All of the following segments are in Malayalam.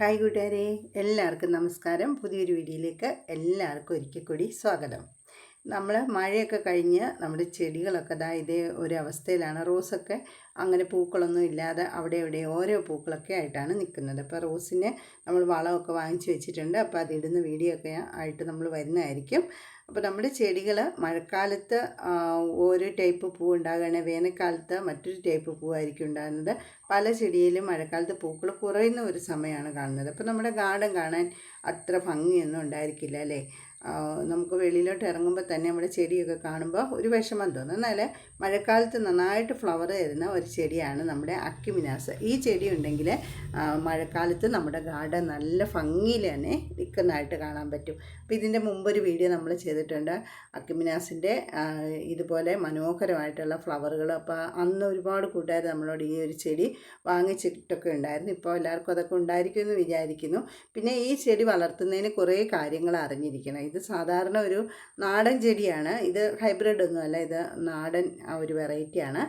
ഹായ് കൂട്ടുകാരെ എല്ലാവർക്കും നമസ്കാരം. പുതിയൊരു വീഡിയോയിലേക്ക് എല്ലാവർക്കും ഒരിക്കൽ കൂടി സ്വാഗതം. നമ്മൾ മഴയൊക്കെ കഴിഞ്ഞ് നമ്മുടെ ചെടികളൊക്കെ ദാ ഇതേ ഒരു അവസ്ഥയിലാണ്. റോസൊക്കെ അങ്ങനെ പൂക്കളൊന്നും ഇല്ലാതെ അവിടെ ഇവിടെ ഓരോ പൂക്കളൊക്കെ ആയിട്ടാണ് നിൽക്കുന്നത് അപ്പോൾ റോസിന് നമ്മൾ വളമൊക്കെ വാങ്ങിച്ചു വെച്ചിട്ടുണ്ട്. അപ്പോൾ അതിടുന്ന വീഡിയോ ആയിട്ട് നമ്മൾ വരുന്നതായിരിക്കും. അപ്പോൾ നമ്മുടെ ചെടികൾ മഴക്കാലത്ത് ഓരോ ടൈപ്പ് പൂ ഉണ്ടാകുകയാണെങ്കിൽ വേനൽക്കാലത്ത് മറ്റൊരു ടൈപ്പ് പൂവായിരിക്കും ഉണ്ടാകുന്നത്. പല ചെടിയിലും മഴക്കാലത്ത് പൂക്കൾ കുറയുന്ന ഒരു സമയമാണ് കാണുന്നത്. അപ്പോൾ നമ്മുടെ ഗാർഡൻ കാണാൻ അത്ര ഭംഗിയൊന്നും ഉണ്ടായിരിക്കില്ല അല്ലേ? നമുക്ക് വെളിയിലോട്ട് ഇറങ്ങുമ്പോൾ തന്നെ നമ്മുടെ ചെടിയൊക്കെ കാണുമ്പോൾ ഒരു വിഷമം തോന്നും. എന്നാൽ മഴക്കാലത്ത് നന്നായിട്ട് ഫ്ലവർ തരുന്ന ഒരു ചെടിയാണ് നമ്മുടെ അക്കിമിനാസ്. ഈ ചെടി ഉണ്ടെങ്കിൽ മഴക്കാലത്ത് നമ്മുടെ ഗാർഡൻ നല്ല ഭംഗിയിൽ തന്നെ നിൽക്കുന്നതായിട്ട് കാണാൻ പറ്റും. അപ്പോൾ ഇതിന്റെ മുമ്പൊരു വീഡിയോ നമ്മൾ ചെയ്തിട്ടുണ്ട്. അക്കിമിനാസിന്റെ ഇതുപോലെ മനോഹരമായിട്ടുള്ള ഫ്ലവറുകൾ അപ്പോൾ അന്ന് ഒരുപാട് കൂട്ടുകാർ നമ്മളോട് ഈ ഒരു ചെടി വാങ്ങിച്ചിട്ടൊക്കെ ഉണ്ടായിരുന്നു. ഇപ്പോൾ എല്ലാവർക്കും അതൊക്കെ ഉണ്ടായിരിക്കുമെന്ന് വിചാരിക്കുന്നു. പിന്നെ ഈ ചെടി വളർത്തുന്നതിന് കുറേ കാര്യങ്ങൾ അറിഞ്ഞിരിക്കണം. ഇത് സാധാരണ ഒരു നാടൻ ചെടിയാണ്. ഇത് ഹൈബ്രിഡ് ഒന്നുമല്ല. ഇത് നാടൻ ആ ഒരു വെറൈറ്റിയാണ്.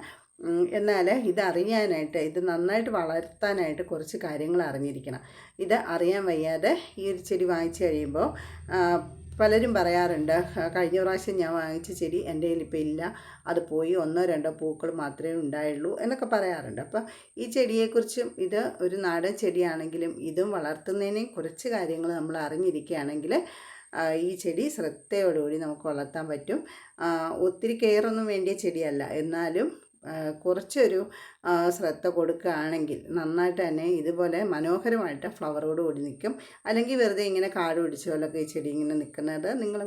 എന്നാൽ ഇത് അറിയാനായിട്ട് ഇത് നന്നായിട്ട് വളർത്താനായിട്ട് കുറച്ച് കാര്യങ്ങൾ അറിഞ്ഞിരിക്കണം. ഇത് അറിയാൻ വയ്യാതെ ഈ ഒരു ചെടി വാങ്ങിച്ചു കഴിയുമ്പോൾ പലരും പറയാറുണ്ട് "ആ, കഴിഞ്ഞ പ്രാവശ്യം ഞാൻ വാങ്ങിച്ച ചെടി എന്റെ കയ്യിൽ ഇപ്പോൾ ഇല്ല. അത് പോയി ഒന്നോ രണ്ടോ പൂക്കൾ മാത്രമേ ഉണ്ടായുള്ളൂ എന്നൊക്കെ പറയാറുണ്ട്. അപ്പോൾ ഈ ചെടിയെക്കുറിച്ചും ഇത് ഒരു നാടൻ ചെടിയാണെങ്കിലും ഇതും വളർത്തുന്നതിനെയും കുറച്ച് കാര്യങ്ങൾ നമ്മൾ അറിഞ്ഞിരിക്കുകയാണെങ്കിൽ ഈ ചെടി ശ്രദ്ധയോടുകൂടി നമുക്ക് വളർത്താൻ പറ്റും. ഒത്തിരി കെയറൊന്നും വേണ്ടിയ ചെടിയല്ല. എന്നാലും കുറച്ചൊരു ശ്രദ്ധ കൊടുക്കുകയാണെങ്കിൽ നന്നായിട്ട് തന്നെ ഇതുപോലെ മനോഹരമായിട്ട് ഫ്ലവറോട് കൂടി നിൽക്കും. അല്ലെങ്കിൽ വെറുതെ ഇങ്ങനെ കാട് പിടിച്ച പോലൊക്കെ ഈ ചെടി ഇങ്ങനെ നിൽക്കുന്നത് നിങ്ങൾ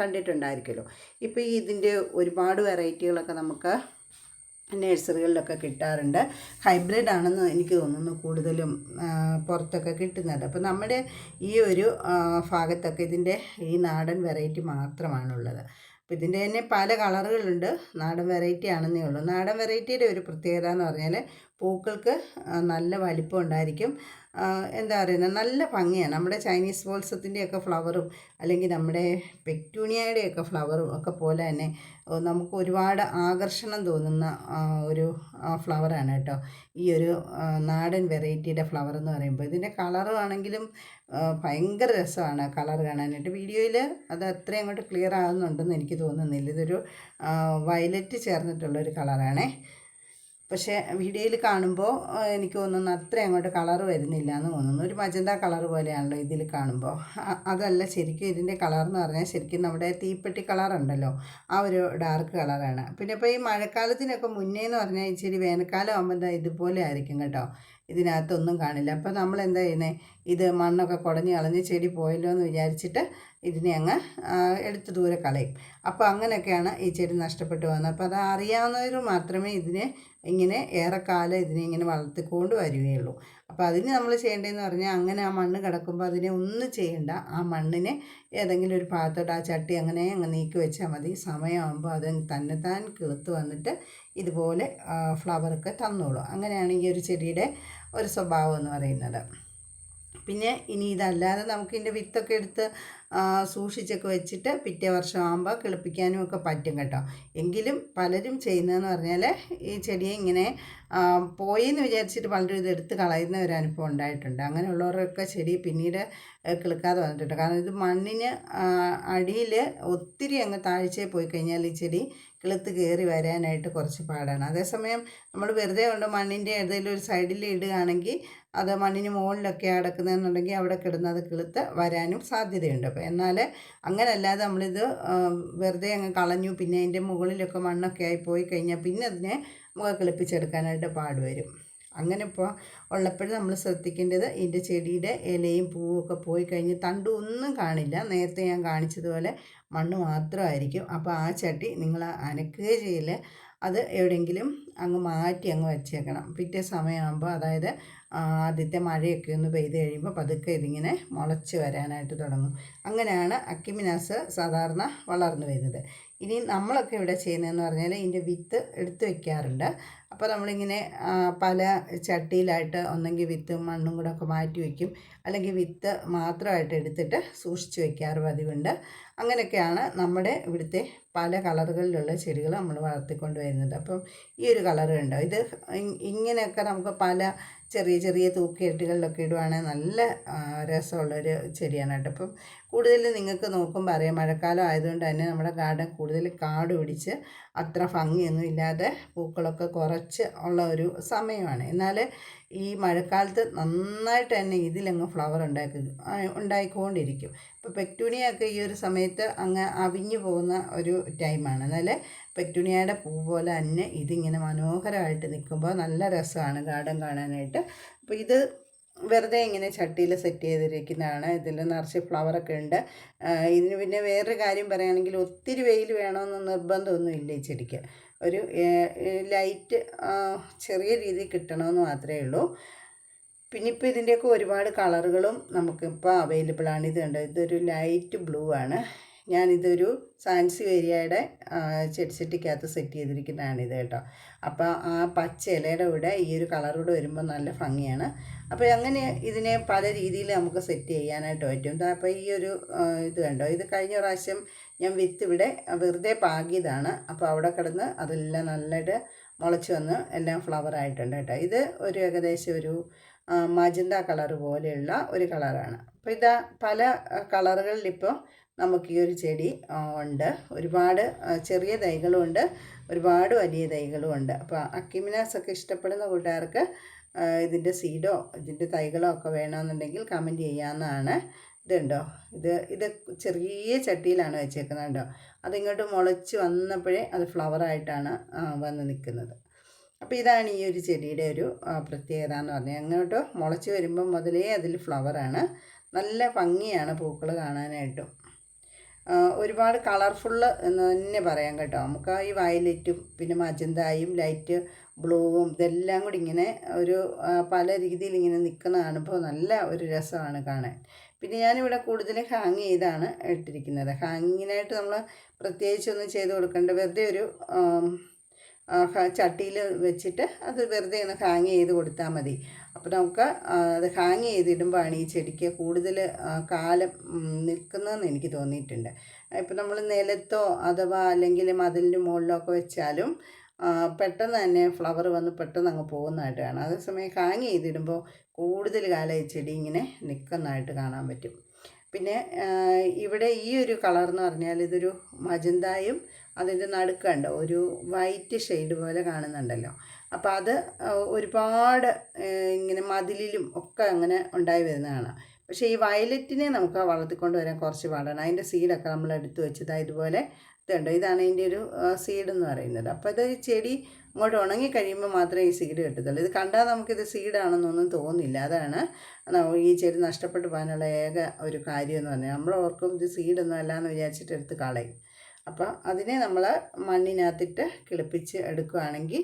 കണ്ടിട്ടുണ്ടായിരിക്കുമല്ലോ. ഇപ്പോൾ ഇതിന്റെ ഒരുപാട് വെറൈറ്റികളൊക്കെ നമുക്ക് നഴ്സറികളിലൊക്കെ കിട്ടാറുണ്ട്. ഹൈബ്രിഡ് ആണെന്ന് എനിക്ക് തോന്നുന്നു കൂടുതലും പുറത്തൊക്കെ കിട്ടുന്നത്. അപ്പോൾ നമ്മുടെ ഈ ഒരു ഭാഗത്തൊക്കെ ഇതിന്റെ ഈ നാടൻ വെറൈറ്റി മാത്രമാണുള്ളത്. അപ്പോൾ ഇതിന്റെ തന്നെ പല കളറുകളുണ്ട്. നാടൻ വെറൈറ്റി ആണെന്നേ ഉള്ളൂ. നാടൻ വെറൈറ്റിയുടെ ഒരു പ്രത്യേകത എന്ന് പറഞ്ഞാൽ പൂക്കൾക്ക് നല്ല വലിപ്പം ഉണ്ടായിരിക്കും. എന്താ പറയുന്നത് നല്ല ഭംഗിയാണ്. നമ്മുടെ ചൈനീസ് ബോൾസത്തിന്റെയൊക്കെ ഫ്ലവറും അല്ലെങ്കിൽ നമ്മുടെ പെക്ടൂണിയയുടെയൊക്കെ ഫ്ലവറും ഒക്കെ പോലെ തന്നെ നമുക്ക് ഒരുപാട് ആകർഷണം തോന്നുന്ന ഒരു ഫ്ലവറാണ് കേട്ടോ. ഈ ഒരു നാടൻ വെറൈറ്റിയുടെ ഫ്ലവർ എന്ന് പറയുമ്പോൾ ഇതിന്റെ കളറും ആണെങ്കിലും ഭയങ്കര രസമാണ് കളർ കാണാനായിട്ട്. വീഡിയോയിൽ അത് അത്രയും അങ്ങോട്ട് ക്ലിയർ ആകുന്നുണ്ടെന്ന് എനിക്ക് തോന്നുന്നില്ല. ഇതൊരു വയലറ്റ് ചേർന്നിട്ടുള്ളൊരു കളറാണേ പക്ഷേ വീഡിയോയിൽ കാണുമ്പോൾ എനിക്ക് തോന്നുന്നു അത്ര അങ്ങോട്ട് കളർ വരുന്നില്ല എന്ന് തോന്നുന്നു. ഒരു മജന്ത കളർ പോലെയാണല്ലോ ഇതിൽ കാണുമ്പോൾ. അതല്ല ശരിക്കും ഇതിന്റെ കളർ എന്ന് പറഞ്ഞാൽ ശരിക്കും നമ്മുടെ തീപ്പെട്ടി കളർ ഉണ്ടല്ലോ ആ ഒരു ഡാർക്ക് കളറാണ്. പിന്നെ ഇപ്പോൾ ഈ മഴക്കാലത്തിനൊക്കെ മുന്നേ എന്ന് പറഞ്ഞാൽ ഇച്ചിരി വേനൽക്കാലം ആകുമ്പോൾ ഇതുപോലെ ആയിരിക്കും കേട്ടോ. ഇതിനകത്തൊന്നും കാണില്ല. അപ്പോൾ നമ്മൾ എന്താ ചെയ്യുന്നത്? ഇത് മണ്ണൊക്കെ കുടഞ്ഞ് കളഞ്ഞ് ചെടി പോയല്ലോ എന്ന് വിചാരിച്ചിട്ട് ഇതിനെ അങ്ങ് എടുത്ത് ദൂരെ കളയും. അപ്പോൾ അങ്ങനെയൊക്കെയാണ് ഈ ചെടി നഷ്ടപ്പെട്ടു പോകുന്നത്. അപ്പോൾ അത് അറിയാവുന്നവർ മാത്രമേ ഇതിനെ ഇങ്ങനെ ഏറെക്കാലം ഇതിനെ ഇങ്ങനെ വളർത്തിക്കൊണ്ട് വരികയുള്ളൂ. അപ്പോൾ അതിന് നമ്മൾ ചെയ്യേണ്ടതെന്ന് പറഞ്ഞാൽ അങ്ങനെ ആ മണ്ണ് കിടക്കുമ്പോൾ അതിനെ ഒന്നും ചെയ്യേണ്ട. ആ മണ്ണിനെ ഏതെങ്കിലും ഒരു ഭാഗത്തോട്ട് ആ ചട്ടി അങ്ങനെ അങ്ങ് നീക്കി വെച്ചാൽ മതി. സമയമാകുമ്പോൾ അത് തന്നെത്താൻ കിളുത്ത് വന്നിട്ട് ഇതുപോലെ ഫ്ലവറൊക്കെ തന്നോളൂ. അങ്ങനെയാണ് ഈ ഒരു ചെടിയുടെ ഒരു സ്വഭാവം എന്ന് പറയുന്നത്. പിന്നെ ഇനി ഇതല്ലാതെ നമുക്ക് ഇതിന്റെ വിത്തൊക്കെ എടുത്ത് സൂക്ഷിച്ചൊക്കെ വെച്ചിട്ട് പിറ്റേ വർഷം ആകുമ്പോൾ കിളിപ്പിക്കാനും ഒക്കെ പറ്റും കേട്ടോ. എങ്കിലും പലരും ചെയ്യുന്നതെന്ന് പറഞ്ഞാൽ ഈ ചെടിയെ ഇങ്ങനെ പോയി പോയെന്ന് വിചാരിച്ചിട്ട് പലരും ഇത് എടുത്ത് കളയുന്ന ഒരു അനുഭവം ഉണ്ടായിട്ടുണ്ട്. അങ്ങനെയുള്ളവരൊക്കെ ചെടി പിന്നീട് കിളുക്കാതെ വന്നിട്ടുണ്ട്. കാരണം ഇത് മണ്ണിന് അടിയിൽ ഒത്തിരി അങ്ങ് താഴ്ചയിൽ പോയി കഴിഞ്ഞാൽ ഈ ചെടി കിളുത്ത് കയറി വരാനായിട്ട് കുറച്ച് പാടാണ്. അതേസമയം നമ്മൾ വെറുതെ കൊണ്ട് മണ്ണിന്റെ ഏതെങ്കിലും ഒരു സൈഡിൽ ഇടുകയാണെങ്കിൽ അത് മണ്ണിന് മുകളിലൊക്കെ അടക്കുന്നതെന്നുണ്ടെങ്കിൽ അവിടെ കിടന്നത് കിളുത്ത് വരാനും സാധ്യതയുണ്ട്. അപ്പോൾ എന്നാൽ അങ്ങനെയല്ലാതെ നമ്മളിത് വെറുതെ അങ്ങ് കളഞ്ഞു പിന്നെ അതിന്റെ മുകളിലൊക്കെ മണ്ണൊക്കെ ആയി പോയി കഴിഞ്ഞാൽ പിന്നെ അതിനെ മുഖം കിളിപ്പിച്ചെടുക്കാനായിട്ട് പാടുവരും. അങ്ങനെ ഇപ്പോൾ ഉള്ളപ്പോഴും നമ്മൾ ശ്രദ്ധിക്കേണ്ടത് ഇതിന്റെ ചെടിയുടെ ഇലയും പൂവും ഒക്കെ പോയി കഴിഞ്ഞ് തണ്ട് ഒന്നും കാണില്ല. നേരത്തെ ഞാൻ കാണിച്ചതുപോലെ മണ്ണ് മാത്രമായിരിക്കും. അപ്പോൾ ആ ചട്ടി നിങ്ങൾ അനക്കുക ചെയ്യില്ല അത് എവിടെയെങ്കിലും അങ്ങ് മാറ്റി അങ്ങ് വെച്ചേക്കണം. പിറ്റേ സമയമാകുമ്പോൾ അതായത് ആദ്യത്തെ മഴയൊക്കെ ഒന്ന് പെയ്ത് കഴിയുമ്പോൾ പതുക്കെ ഇതിങ്ങനെ മുളച്ച് വരാനായിട്ട് തുടങ്ങും. അങ്ങനെയാണ് അക്കിമിനാസ് സാധാരണ വളർന്നു വരുന്നത്. ഇനി നമ്മളൊക്കെ ഇവിടെ ചെയ്യുന്നതെന്ന് പറഞ്ഞാൽ ഇതിന്റെ വിത്ത് എടുത്ത് വെക്കാറുണ്ട്. അപ്പോൾ നമ്മളിങ്ങനെ പല ചട്ടിയിലായിട്ട് ഒന്നെങ്കിൽ വിത്ത് മണ്ണും കൂടെ ഒക്കെ മാറ്റി വയ്ക്കും അല്ലെങ്കിൽ വിത്ത് മാത്രമായിട്ട് എടുത്തിട്ട് സൂക്ഷിച്ച് വയ്ക്കാറ് പതിവുണ്ട്. അങ്ങനെയൊക്കെയാണ് നമ്മുടെ ഇവിടുത്തെ പല കളറുകളിലുള്ള ചെടികൾ നമ്മൾ വളർത്തിക്കൊണ്ട് വരുന്നത്. അപ്പം ഈ ഒരു കളർ കണ്ടോ? ഇത് ഇങ്ങനെയൊക്കെ നമുക്ക് പല ചെറിയ ചെറിയ തൂക്കിയെട്ടുകളിലൊക്കെ ഇടുവാണെങ്കിൽ നല്ല രസമുള്ളൊരു ചെടിയാണ് കേട്ടോ. അപ്പം കൂടുതൽ നിങ്ങൾക്ക് നോക്കുമ്പോൾ അറിയാം. മഴക്കാലം ആയതുകൊണ്ട് തന്നെ നമ്മുടെ ഗാർഡൻ കൂടുതൽ കാട് പിടിച്ച് അത്ര ഭംഗിയൊന്നും ഇല്ലാതെ പൂക്കളൊക്കെ കുറച്ച് ഉള്ള ഒരു സമയമാണ്. എന്നാൽ ഈ മഴക്കാലത്ത് നന്നായിട്ട് തന്നെ ഇതിലങ്ങ് ഫ്ലവർ ഉണ്ടാക്കി ഉണ്ടായിക്കൊണ്ടിരിക്കും. ഇപ്പോൾ പെക്ടൂണിയൊക്കെ ഈ ഒരു സമയത്ത് അങ്ങ് അവിഞ്ഞു പോകുന്ന ഒരു ടൈമാണ് എന്നാൽ പെക്ടൂണിയയുടെ പൂ പോലെ തന്നെ ഇതിങ്ങനെ മനോഹരമായിട്ട് നിൽക്കുമ്പോൾ നല്ല രസമാണ് ഗാർഡൻ കാണാനായിട്ട്. അപ്പോൾ ഇത് വെറുതെ ഇങ്ങനെ ചട്ടിയിൽ സെറ്റ് ചെയ്തിരിക്കുന്നതാണ്. ഇതിൽ നിറച്ച് ഫ്ലവറൊക്കെ ഉണ്ട്. ഇതിന് പിന്നെ വേറൊരു കാര്യം പറയുകയാണെങ്കിൽ ഒത്തിരി വെയിൽ വേണമെന്ന് നിർബന്ധമൊന്നുമില്ല ഈ ചെടിക്ക്. ഒരു ലൈറ്റ് ചെറിയ രീതിയിൽ കിട്ടണമെന്ന് മാത്രമേ ഉള്ളൂ. പിന്നെ ഇപ്പോൾ ഇതിന്റെയൊക്കെ ഒരുപാട് കളറുകളും നമുക്കിപ്പോൾ അവൈലബിൾ ആണ്. ഇത് കണ്ടോ? ഇതൊരു ലൈറ്റ് ബ്ലൂ ആണ്. ഞാനിതൊരു സാൻസി ഏരിയയുടെ ചെടിച്ചട്ടിക്കകത്ത് സെറ്റ് ചെയ്തിരിക്കുന്നതാണ് ഇത് കേട്ടോ. അപ്പോൾ ആ പച്ച ഇലയുടെ കൂടെ ഈ ഒരു കളറൂടെ വരുമ്പോൾ നല്ല ഭംഗിയാണ്. അപ്പോൾ അങ്ങനെ ഇതിനെ പല രീതിയിൽ നമുക്ക് സെറ്റ് ചെയ്യാനായിട്ട് പറ്റും. അപ്പോൾ ഈ ഒരു ഇത് കണ്ടോ? ഇത് കഴിഞ്ഞ പ്രാവശ്യം ഞാൻ വിത്ത് ഇവിടെ വെറുതെ പാകിയതാണ്. അപ്പോൾ അവിടെ കിടന്ന് അതെല്ലാം നല്ലതായിട്ട് മുളച്ച് വന്ന് എല്ലാം ഫ്ലവർ ആയിട്ടുണ്ട് കേട്ടോ. ഇത് ഒരു ഏകദേശം ഒരു മജന്ത കളർ പോലെയുള്ള ഒരു കളറാണ് അപ്പോൾ ഇതാ പല കളറുകളിൽ ഇപ്പോൾ നമുക്ക് ഈ ഒരു ചെടി ഉണ്ട്. ഒരുപാട് ചെറിയ തൈകളും ഉണ്ട്. ഒരുപാട് വലിയ തൈകളും ഉണ്ട്. അപ്പോൾ അക്കിമിനാസ് ഒക്കെ ഇഷ്ടപ്പെടുന്ന കൂട്ടുകാർക്ക് ഇതിന്റെ സീഡോ ഇതിന്റെ തൈകളോ ഒക്കെ വേണമെന്നുണ്ടെങ്കിൽ കമന്റ് ചെയ്യാവുന്നതാണ്. ഇതുണ്ടോ? ഇത് ഇത് ചെറിയ ചട്ടിയിലാണ് വെച്ചേക്കുന്നത് കേട്ടോ. അതിങ്ങോട്ട് മുളച്ച് വന്നപ്പോഴേ അത് ഫ്ലവറായിട്ടാണ് വന്ന് നിൽക്കുന്നത്. അപ്പോൾ ഇതാണ് ഈ ഒരു ചെടിയുടെ ഒരു പ്രത്യേകത എന്ന് പറഞ്ഞാൽ അങ്ങോട്ട് മുളച്ച് വരുമ്പോൾ മുതലേ അതിൽ ഫ്ലവറാണ് നല്ല ഭംഗിയാണ് പൂക്കൾ കാണാനായിട്ടും. ഒരുപാട് കളർഫുള്ള് എന്ന് തന്നെ പറയാം കേട്ടോ. നമുക്ക് ഈ വയലറ്റും പിന്നെ മജന്തായും ലൈറ്റ് ബ്ലൂവും ഇതെല്ലാം കൂടി ഇങ്ങനെ ഒരു പല രീതിയിൽ ഇങ്ങനെ നിൽക്കുന്ന കാണുമ്പോൾ നല്ല ഒരു രസമാണ് കാണാൻ. പിന്നെ ഞാനിവിടെ കൂടുതൽ ഹാങ് ചെയ്താണ് ഇട്ടിരിക്കുന്നത്. ഹാങ്ങിങ്ങിനായിട്ട് നമ്മൾ പ്രത്യേകിച്ചൊന്നും ചെയ്ത് കൊടുക്കേണ്ട. വെറുതെ ഒരു ചട്ടിയിൽ വെച്ചിട്ട് അത് വെറുതെ ഒന്ന് ഹാങ് ചെയ്ത് കൊടുത്താൽ മതി. അപ്പോൾ നമുക്ക് അത് ഹാങ് ചെയ്തിടുമ്പോഴാണ് ഈ ചെടിക്ക് കൂടുതൽ കാലം നിൽക്കുന്നതെന്ന് എനിക്ക് തോന്നിയിട്ടുണ്ട്. ഇപ്പം നമ്മൾ നിലത്തോ അഥവാ അല്ലെങ്കിൽ മതിലിന്റെ മുകളിലോ ഒക്കെ വെച്ചാലും പെട്ടെന്ന് തന്നെ ഫ്ലവർ വന്ന് പെട്ടെന്ന് അങ്ങ് പോകുന്നതായിട്ട് കാണാം അതേസമയം ഹാങ് ചെയ്തിടുമ്പോൾ കൂടുതൽ കാലം ഈ ചെടി ഇങ്ങനെ നിൽക്കുന്നതായിട്ട് കാണാൻ പറ്റും. പിന്നെ ഇവിടെ ഈ ഒരു കളർ എന്ന് പറഞ്ഞാൽ ഇതൊരു മജന്തായും അതിന്റെ നടുക്കുണ്ട് ഒരു വൈറ്റ് ഷെയ്ഡ് പോലെ കാണുന്നുണ്ടല്ലോ. അപ്പോൾ അത് ഒരുപാട് ഇങ്ങനെ മതിലിലും ഒക്കെ അങ്ങനെ ഉണ്ടായി വരുന്നതാണ്. പക്ഷേ ഈ വയലറ്റിനെ നമുക്ക് വളർത്തിക്കൊണ്ട് വരാൻ കുറച്ച് പാടാണ്. അതിന്റെ സീഡൊക്കെ നമ്മൾ എടുത്തു വെച്ചത് ഇതുപോലെ ഇതുണ്ട്. ഇതാണ് ഇതിന്റെ ഒരു സീഡ് എന്ന് പറയുന്നത്. അപ്പോൾ ഇത് ചെടി അങ്ങോട്ട് ഉണങ്ങി കഴിയുമ്പോൾ മാത്രമേ ഈ സീഡ് കിട്ടത്തുള്ളൂ. ഇത് കണ്ടാൽ നമുക്കിത് സീഡാണെന്നൊന്നും തോന്നില്ല. അതാണ് ഈ ചെടി നഷ്ടപ്പെട്ടു പോകാനുള്ള ഏക ഒരു കാര്യം എന്ന് പറഞ്ഞാൽ നമ്മൾ ഓർക്കും ഇത് സീഡൊന്നും അല്ല എന്ന് വിചാരിച്ചിട്ട് എടുത്ത് കളയും. അപ്പോൾ അതിനെ നമ്മൾ മണ്ണിനകത്തിട്ട് കിളിപ്പിച്ച് എടുക്കുകയാണെങ്കിൽ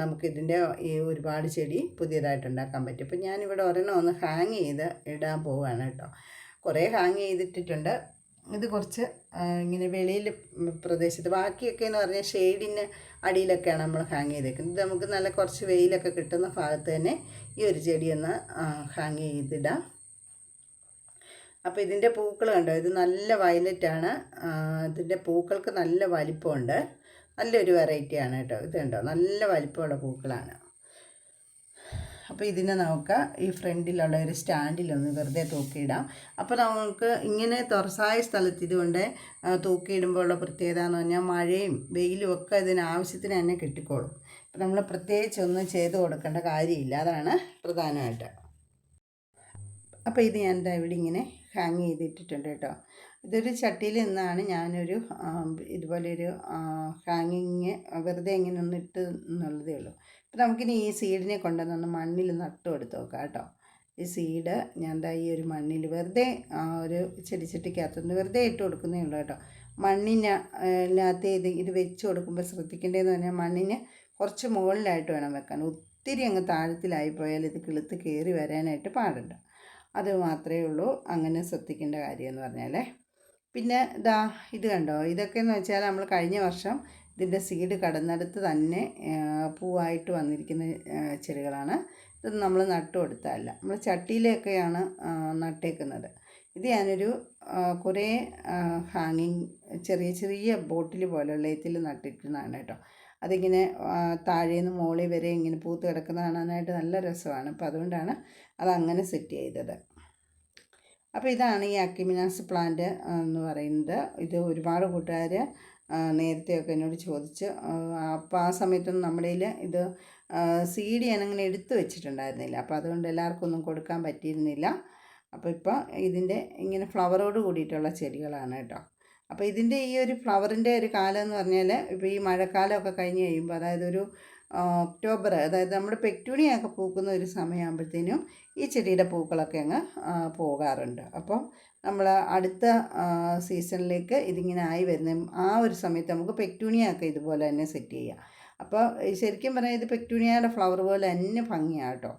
നമുക്കിതിന്റെ ഈ ഒരുപാട് ചെടി പുതിയതായിട്ട് ഉണ്ടാക്കാൻ പറ്റും. ഇപ്പം ഞാനിവിടെ ഒരെണ്ണം ഒന്ന് ഹാങ് ചെയ്ത് ഇടാൻ പോവുകയാണ് കേട്ടോ. കുറേ ഹാങ് ചെയ്തിട്ടിട്ടുണ്ട്. ഇത് കുറച്ച് ഇങ്ങനെ വെളിയിൽ പ്രദേശത്ത് ബാക്കിയൊക്കെ എന്ന് പറഞ്ഞാൽ ഷെയ്ഡിന് അടിയിലൊക്കെയാണ് നമ്മൾ ഹാങ് ചെയ്തേക്കുന്നത്. ഇത് നമുക്ക് നല്ല കുറച്ച് വെയിലൊക്കെ കിട്ടുന്ന ഭാഗത്ത് തന്നെ ഈ ഒരു ചെടിയൊന്ന് ഹാങ് ചെയ്തിടാം. അപ്പോൾ ഇതിന്റെ പൂക്കൾ കണ്ടോ? ഇത് നല്ല വയലറ്റാണ്. ഇതിന്റെ പൂക്കൾക്ക് നല്ല വലിപ്പമുണ്ട്. നല്ലൊരു വെറൈറ്റിയാണ് കേട്ടോ. ഇത് കണ്ടോ? നല്ല വലിപ്പമുള്ള പൂക്കളാണ്. അപ്പോൾ ഇതിനെ നമുക്ക് ഈ ഫ്രണ്ടിലുള്ള ഒരു സ്റ്റാൻഡിലൊന്ന് വെറുതെ തൂക്കിയിടാം. അപ്പോൾ നമുക്ക് ഇങ്ങനെ തുറസായ സ്ഥലത്ത് ഇതുകൊണ്ട് തൂക്കിയിടുമ്പോൾ ഉള്ള പ്രത്യേകത എന്ന് പറഞ്ഞാൽ മഴയും വെയിലും ഒക്കെ ഇതിന് ആവശ്യത്തിന് തന്നെ കിട്ടിക്കോളും. അപ്പോൾ നമ്മൾ പ്രത്യേകിച്ച് ഒന്നും ചെയ്ത് കൊടുക്കേണ്ട കാര്യമില്ല. അതാണ് പ്രധാനമായിട്ട്. അപ്പോൾ ഇത് ഞാൻ എന്താ ഇവിടെ ഇങ്ങനെ ഹാങ് ചെയ്തിട്ടിട്ടുണ്ട് കേട്ടോ. ഇതൊരു ചട്ടിയിൽ നിന്നാണ് ഞാനൊരു ഇതുപോലൊരു ഹാങ്ങിങ് വെറുതെ ഇങ്ങനെ ഒന്ന് ഇട്ട് എന്നുള്ളതേ ഉള്ളൂ. അപ്പോൾ നമുക്കിനി ഈ സീഡിനെ കൊണ്ടുവന്നൊന്ന് മണ്ണിൽ നട്ടു കൊടുത്തു നോക്കാം കേട്ടോ. ഈ സീഡ് ഞാൻ എന്താ ഈ ഒരു മണ്ണിൽ വെറുതെ ഒരു ചെടിച്ചട്ടിക്കകത്തുനിന്ന് വെറുതെ ഇട്ട് കൊടുക്കുന്നേ ഉള്ളൂ കേട്ടോ. മണ്ണിന് അതിനകത്ത് ഇത് ഇത് വെച്ച് കൊടുക്കുമ്പോൾ ശ്രദ്ധിക്കേണ്ടതെന്ന് പറഞ്ഞാൽ മണ്ണിന് കുറച്ച് മുകളിലായിട്ട് വേണം വെക്കാൻ. ഒത്തിരി അങ്ങ് താഴത്തിലായി പോയാൽ ഇത് കിളുത്ത് കയറി വരാനായിട്ട് പാടുണ്ട്. അത് മാത്രമേ ഉള്ളൂ. അങ്ങനെ ശ്രദ്ധിക്കേണ്ട കാര്യം എന്ന് പറഞ്ഞാൽ പിന്നെ ഇതാ ഇത് കണ്ടോ? ഇതൊക്കെ എന്ന് വെച്ചാൽ നമ്മൾ കഴിഞ്ഞ വർഷം ഇതിന്റെ സീഡ് കടന്നെടുത്ത് തന്നെ പൂവായിട്ട് വന്നിരിക്കുന്ന ചെടികളാണ്. ഇത് നമ്മൾ നട്ടു കൊടുത്തതല്ല. നമ്മൾ ചട്ടിയിലൊക്കെയാണ് നട്ടേക്കുന്നത്. ഇത് ഞാനൊരു കുറേ ഹാങ്ങിങ് ചെറിയ ചെറിയ ബോട്ടിൽ പോലെയുള്ള ഇതിൽ നട്ടിട്ടുന്നതാണ് കേട്ടോ. അതിങ്ങനെ താഴേന്ന് മുകളിൽ വരെ ഇങ്ങനെ പൂത്ത് കിടക്കുന്ന കാണാനായിട്ട് നല്ല രസമാണ്. അപ്പോൾ അതുകൊണ്ടാണ് അതങ്ങനെ സെറ്റ് ചെയ്തത്. അപ്പോൾ ഇതാണ് ഈ അക്കിമിനാസ് പ്ലാന്റ് എന്ന് പറയുന്നത്. ഇത് ഒരുപാട് കൂട്ടുകാർ നേരത്തെയൊക്കെ എന്നോട് ചോദിച്ച് അപ്പോൾ ആ സമയത്തൊന്നും നമ്മുടെ ഇത് സീഡ് ഡി ഞാനങ്ങനെ എടുത്തു വെച്ചിട്ടുണ്ടായിരുന്നില്ല. അപ്പോൾ അതുകൊണ്ട് എല്ലാവർക്കും ഒന്നും കൊടുക്കാൻ പറ്റിയിരുന്നില്ല. അപ്പോൾ ഇപ്പോൾ ഇതിന്റെ ഇങ്ങനെ ഫ്ലവറോട് കൂടിയിട്ടുള്ള ചെടികളാണ് കേട്ടോ. അപ്പോൾ ഇതിന്റെ ഈ ഒരു ഫ്ലവറിന്റെ ഒരു കാലം എന്ന് പറഞ്ഞാൽ ഇപ്പോൾ ഈ മഴക്കാലമൊക്കെ കഴിഞ്ഞ് കഴിയുമ്പോൾ അതായത് ഒരു ഒക്ടോബർ അതായത് നമ്മുടെ പെക്ടൂണിയൊക്കെ പൂക്കുന്ന ഒരു സമയമാകുമ്പോഴത്തേനും ഈ ചെടിയുടെ പൂക്കളൊക്കെ അങ്ങ് പോകാറുണ്ട്. അപ്പം നമ്മൾ അടുത്ത സീസണിലേക്ക് ഇതിങ്ങനെ ആയി വരുന്ന ആ ഒരു സമയത്ത് നമുക്ക് പെക്ടൂണിയൊക്കെ ഇതുപോലെ തന്നെ സെറ്റ് ചെയ്യാം. അപ്പോൾ ശരിക്കും പറഞ്ഞാൽ ഇത് പെക്ടൂണിയയുടെ ഫ്ലവർ പോലെ തന്നെ ഭംഗിയാട്ടോ.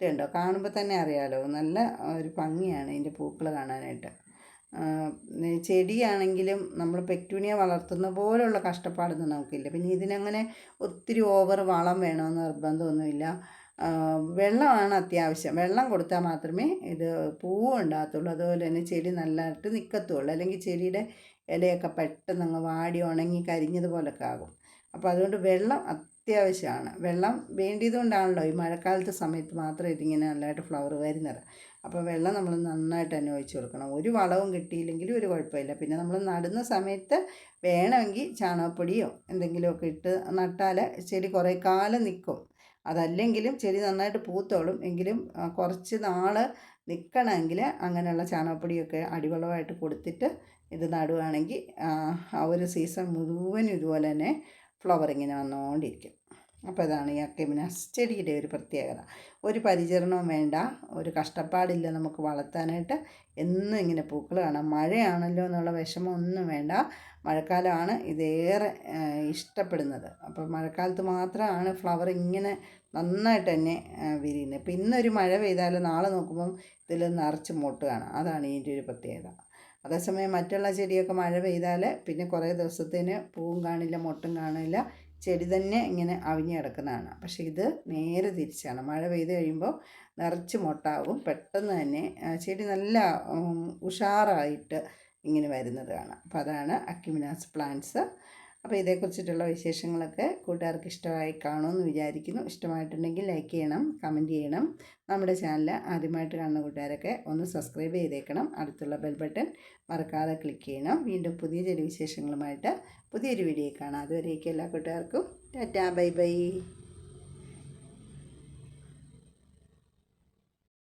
ഇതുണ്ടോ? കാണുമ്പോൾ തന്നെ അറിയാലോ? നല്ല ഒരു ഭംഗിയാണ് ഇതിന്റെ പൂക്കൾ കാണാനായിട്ട്. ചെടിയാണെങ്കിലും നമ്മൾ പെറ്റൂണിയ വളർത്തുന്ന പോലുള്ള കഷ്ടപ്പാടൊന്നും നമുക്കില്ല. പിന്നെ ഇതിനങ്ങനെ ഒത്തിരി ഓവർ വളം വേണമെന്ന് നിർബന്ധമൊന്നുമില്ല. വെള്ളമാണ് അത്യാവശ്യം. വെള്ളം കൊടുത്താൽ മാത്രമേ ഇത് പൂവ് ഉണ്ടാകത്തുള്ളൂ. അതുപോലെ തന്നെ ചെടി നല്ലതായിട്ട് നിൽക്കത്തുള്ളൂ. അല്ലെങ്കിൽ ചെടിയുടെ ഇലയൊക്കെ പെട്ടെന്ന് അങ്ങ് വാടി ഉണങ്ങി കരിഞ്ഞതുപോലൊക്കെ ആകും. അപ്പോൾ അതുകൊണ്ട് വെള്ളം അത്യാവശ്യമാണ്. വെള്ളം വേണ്ടിയതുകൊണ്ടാണല്ലോ ഈ മഴക്കാലത്തെ സമയത്ത് മാത്രം ഇതിങ്ങനെ നല്ലതായിട്ട് ഫ്ലവർ വരുന്നത്. അപ്പോൾ വെള്ളം നമ്മൾ നന്നായിട്ട് തന്നെ കൊടുക്കണം. ഒരു വളവും കിട്ടിയില്ലെങ്കിലും ഒരു കുഴപ്പമില്ല. പിന്നെ നമ്മൾ നടുന്ന സമയത്ത് വേണമെങ്കിൽ ചാണകപ്പൊടിയോ എന്തെങ്കിലുമൊക്കെ ഇട്ട് നട്ടാൽ ചെടി കുറേ കാലം നിൽക്കും. അതല്ലെങ്കിലും ചെടി നന്നായിട്ട് പൂത്തോളും. എങ്കിലും കുറച്ച് നാൾ നിൽക്കണമെങ്കിൽ അങ്ങനെയുള്ള ചാണകപ്പൊടിയൊക്കെ അടിവളമായിട്ട് കൊടുത്തിട്ട് ഇത് നടുവാണെങ്കിൽ ആ ഒരു സീസൺ മുഴുവനും ഇതുപോലെ തന്നെ ഫ്ലവർ ഇങ്ങനെ വന്നുകൊണ്ടിരിക്കും അപ്പോൾ ഇതാണ് ഈ അക്കെമിനാസ് ചെടിയുടെ ഒരു പ്രത്യേകത. ഒരു പരിചരണവും വേണ്ട ഒരു കഷ്ടപ്പാടില്ല നമുക്ക് വളർത്താനായിട്ട്. എന്നും ഇങ്ങനെ പൂക്കൾ കാണാം. മഴയാണല്ലോ എന്നുള്ള വിഷമം ഒന്നും വേണ്ട. മഴക്കാലമാണ് ഇതേറെ ഇഷ്ടപ്പെടുന്നത്. അപ്പോൾ മഴക്കാലത്ത് മാത്രമാണ് ഫ്ലവർ ഇങ്ങനെ നന്നായിട്ട് തന്നെ വിരിയുന്നത്. ഇപ്പം ഇന്നൊരു മഴ പെയ്താൽ നാളെ നോക്കുമ്പം ഇതിൽ നിറച്ച് മുട്ട് കാണാം. അതാണ് ഇതിന്റെ ഒരു പ്രത്യേകത. അതേസമയം മറ്റുള്ള ചെടിയൊക്കെ മഴ പെയ്താൽ പിന്നെ കുറേ ദിവസത്തിന് പൂവും കാണില്ല മൊട്ടും കാണില്ല. ചെടി തന്നെ ഇങ്ങനെ അവിഞ്ഞ് കിടക്കുന്നതാണ്. പക്ഷേ ഇത് നേരെ തിരിച്ചാണ്. മഴ പെയ്ത് കഴിയുമ്പോൾ നിറച്ച് മുട്ടാവും പെട്ടെന്ന് തന്നെ ചെടി നല്ല ഉഷാറായിട്ട് ഇങ്ങനെ വരുന്നത് കാണാം. അപ്പോൾ അതാണ് അക്യുമിനാസ് പ്ലാന്റ്സ് അപ്പോൾ ഇതേക്കുറിച്ചിട്ടുള്ള വിശേഷങ്ങളൊക്കെ കൂട്ടുകാർക്ക് ഇഷ്ടമായി കാണുമെന്ന് വിചാരിക്കുന്നു. ഇഷ്ടമായിട്ടുണ്ടെങ്കിൽ ലൈക്ക് ചെയ്യണം കമന്റ് ചെയ്യണം. നമ്മുടെ ചാനൽ ആദ്യമായിട്ട് കാണുന്ന കൂട്ടുകാരൊക്കെ ഒന്ന് സബ്സ്ക്രൈബ് ചെയ്തേക്കണം. അടുത്തുള്ള ബെൽ ബട്ടൺ മറക്കാതെ ക്ലിക്ക് ചെയ്യണം. വീണ്ടും പുതിയ ചില വിശേഷങ്ങളുമായിട്ട് പുതിയൊരു വീഡിയോ കാണാം. അതുവരേക്കും എല്ലാ കൂട്ടുകാർക്കും. Tata bye bye